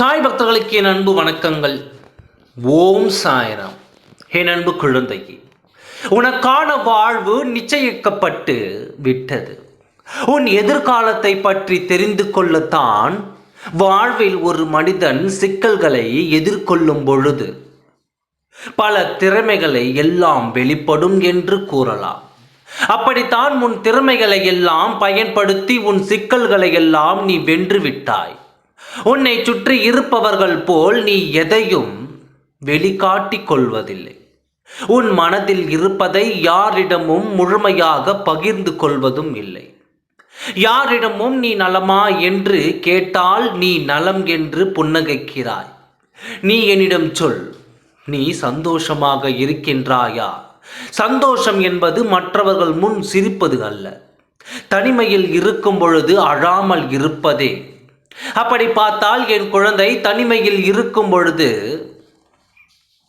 சாய் பக்தர்களுக்கு என் அன்பு வணக்கங்கள். ஓம் சாய்ராம். என் அன்பு குழந்தையே உனக்கான வாழ்வு நிச்சயிக்கப்பட்டு விட்டது. உன் எதிர்காலத்தை பற்றி தெரிந்து கொள்ளத்தான் வாழ்வில் ஒரு மனிதன் சிக்கல்களை எதிர்கொள்ளும் பொழுது பல திறமைகளை எல்லாம் வெளிப்படும் என்று கூறலாம். அப்படித்தான் உன் திறமைகளை எல்லாம் பயன்படுத்தி உன் சிக்கல்களை எல்லாம் நீ வென்று விட்டாய். உன்னை சுற்றி இருப்பவர்கள் போல் நீ எதையும் வெளிக்காட்டிக் கொள்வதில்லை உன் மனதில் இருப்பதை யாரிடமும் முழுமையாக பகிர்ந்து கொள்வதும் இல்லை. யாரிடமும் நீ நலமா என்று கேட்டால் நீ நலம் என்று புன்னகைக்கிறாய். நீ என்னிடம் சொல் நீ சந்தோஷமாக இருக்கின்றாயா? சந்தோஷம் என்பது மற்றவர்கள் முன் சிரிப்பது அல்ல. தனிமையில் இருக்கும் பொழுது அழாமல் இருப்பதே அப்படி பார்த்தால் என் குழந்தை தனிமையில் இருக்கும் பொழுது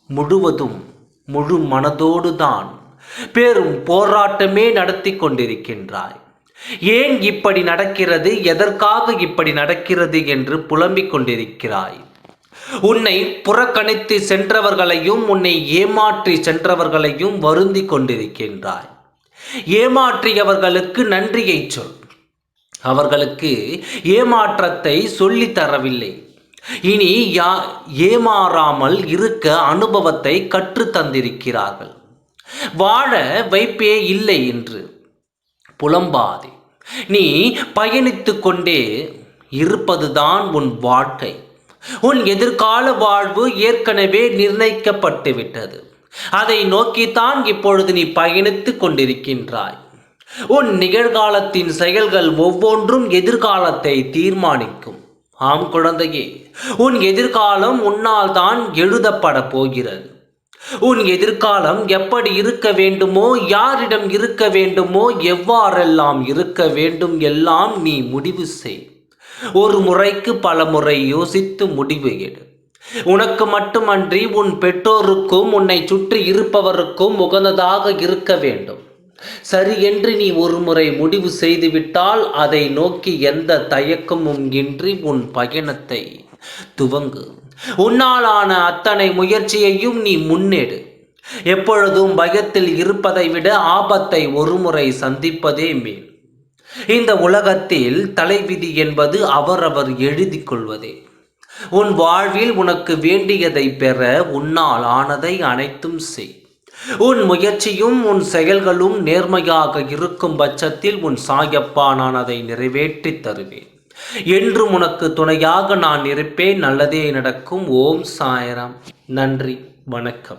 முழுவதும் முழு மனதோடு தான் பெரும் போராட்டமே நடத்தி கொண்டிருக்கின்றாய். ஏன் இப்படி நடக்கிறது? எதற்காக இப்படி நடக்கிறது என்று புலம்பிக் கொண்டிருக்கிறாய். உன்னை புறக்கணித்து சென்றவர்களையும் உன்னை ஏமாற்றி சென்றவர்களையும் வருந்தி கொண்டிருக்கின்றாய். ஏமாற்றியவர்களுக்கு நன்றியை சொல். அவர்களுக்கு ஏமாற்றத்தை சொல்லித்தரவில்லை இனி யா ஏமாறாமல் இருக்க அனுபவத்தை கற்று தந்திருக்கிறார்கள். வாழ வைப்பே இல்லை என்று. புலம்பாதே நீ பயணித்து கொண்டே இருப்பதுதான் உன் வாழ்க்கை. உன் எதிர்கால வாழ்வு ஏற்கனவே நிர்ணயிக்கப்பட்டு விட்டது அதை நோக்கித்தான் இப்பொழுது நீ பயணித்து கொண்டிருக்கின்றாய். உன் நிகழ்காலத்தின் செயல்கள் ஒவ்வொன்றும் எதிர்காலத்தை தீர்மானிக்கும். ஆம் குழந்தையே உன் எதிர்காலம் உன்னால் தான் எழுதப்பட போகிறது. உன் எதிர்காலம் எப்படி இருக்க வேண்டுமோ யாரிடம் இருக்க வேண்டுமோ எவ்வாறெல்லாம் இருக்க வேண்டும் எல்லாம் நீ முடிவு செய். ஒரு முறைக்கு பல முறை யோசித்து முடிவு எடு. உனக்கு மட்டுமன்றி உன் பெற்றோருக்கும் உன்னை சுற்றி இருப்பவருக்கும் உகந்ததாக இருக்க வேண்டும். சரி என்று நீ ஒருமுறை முடிவு செய்துவிட்டால் அதை நோக்கி எந்த தயக்கமும் இன்றி உன் பயணத்தை துவங்கு. உன்னாலான அத்தனை முயற்சியையும் நீ முன்னேடு. எப்பொழுதும் பயத்தில் இருப்பதை விட ஆபத்தை ஒருமுறை சந்திப்பதே மேல். இந்த உலகத்தில் தலைவிதி என்பது அவரவர் எழுதி கொள்வதே. உன் வாழ்வில் உனக்கு வேண்டியதை பெற உன்னால் ஆனதை அனைத்தும் செய். உன் முயற்சியும் உன் செயல்களும் நேர்மையாக இருக்கும் பட்சத்தில் உன் சாயப்பா நான் அதை நிறைவேற்றி தருவேன். என்றும் உனக்கு துணையாக நான் இருப்பேன். நல்லதே நடக்கும். ஓம் சாயராம். நன்றி. வணக்கம்.